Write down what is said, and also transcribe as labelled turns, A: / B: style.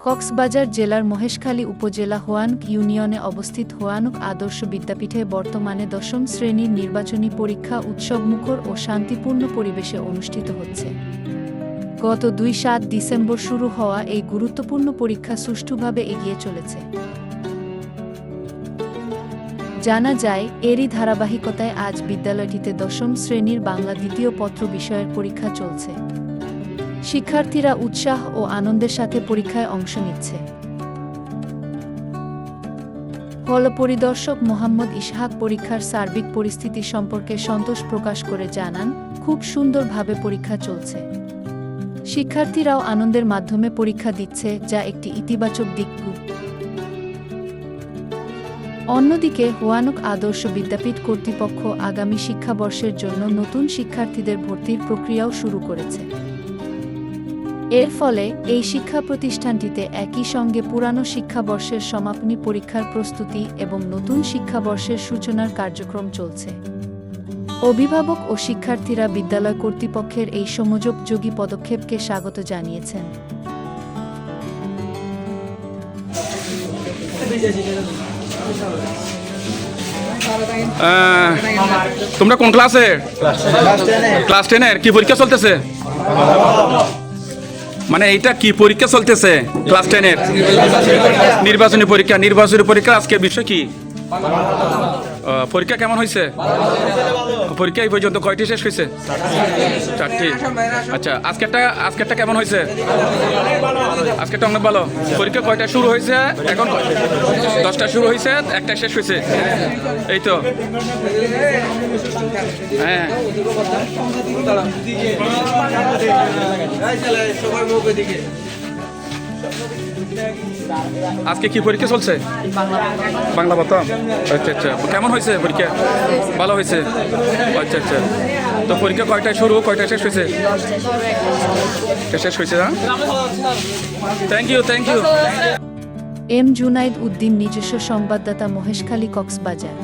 A: কক্সবাজার জেলার মহেশখালী উপজেলা হোয়ানক ইউনিয়নে অবস্থিত হোয়ানক আদর্শ বিদ্যাপীঠে বর্তমানে দশম শ্রেণির নির্বাচনী পরীক্ষা উৎসবমুখর ও শান্তিপূর্ণ পরিবেশে অনুষ্ঠিত হচ্ছে। গত দুই সাত ডিসেম্বর শুরু হওয়া এই গুরুত্বপূর্ণ পরীক্ষা সুষ্ঠুভাবে এগিয়ে চলেছে। জানা যায়, এরই ধারাবাহিকতায় আজ বিদ্যালয়টিতে দশম শ্রেণির বাংলা দ্বিতীয় পত্র বিষয়ের পরীক্ষা চলছে। শিক্ষার্থীরা উৎসাহ ও আনন্দের সাথে পরীক্ষায় অংশ নিচ্ছে। ফল পরিদর্শক মোহাম্মদ ইসহাক পরীক্ষার সার্বিক পরিস্থিতি সম্পর্কে সন্তোষ প্রকাশ করে জানান, খুব সুন্দরভাবে পরীক্ষা চলছে। শিক্ষার্থীরাও আনন্দের মাধ্যমে পরীক্ষা দিচ্ছে, যা একটি ইতিবাচক দিক অন্যদিকে, হোয়ানুক আদর্শ বিদ্যাপীঠ কর্তৃপক্ষ আগামী শিক্ষাবর্ষের জন্য নতুন শিক্ষার্থীদের ভর্তির প্রক্রিয়াও শুরু করেছে। এর ফলে এই শিক্ষা প্রতিষ্ঠানটিতে একই সঙ্গে পুরানো শিক্ষাবর্ষের সমাপনী পরীক্ষার প্রস্তুতি এবং নতুন শিক্ষাবর্ষের সূচনার কার্যক্রম চলছে। অভিভাবক ও শিক্ষার্থীরা বিদ্যালয় কর্তৃপক্ষের এই সমযোপযোগী পদক্ষেপকে স্বাগত জানিয়েছেন।
B: তোমরা কোন ক্লাসে? ক্লাস টেনের। কি পরীক্ষা চলতেছে? মানে এইটা কি পরীক্ষা চলতেছে? ক্লাস টেনের নির্বাচনী পরীক্ষা নির্বাচনী পরীক্ষা আজকের বিষয় কি? পরীক্ষা কেমন হয়েছে পরীক্ষা এই পর্যন্ত কয়টি শেষ হয়েছে চারটি। আচ্ছা আজকেরটা আজকেরটা কেমন হয়েছে আজকেরটা অনেক ভালো। পরীক্ষা কয়টা শুরু হয়েছে এখন? দশটা শুরু হয়েছে একটা শেষ হয়েছে এই তো। হ্যাঁ। আজকে কি পরীক্ষা চলছে? বাংলা প্রথম? আচ্ছা আচ্ছা। কেমন হয়েছে পরীক্ষা? ভালো হয়েছে? আচ্ছা আচ্ছা। তো পরীক্ষা কয়টায় শুরু? কয়টায় শেষ হয়েছে? শেষ হয়েছে না thank you thank you
A: M Junaid Uddin নিজস্ব সংবাদদাতা মহেশখালী কক্সবাজার।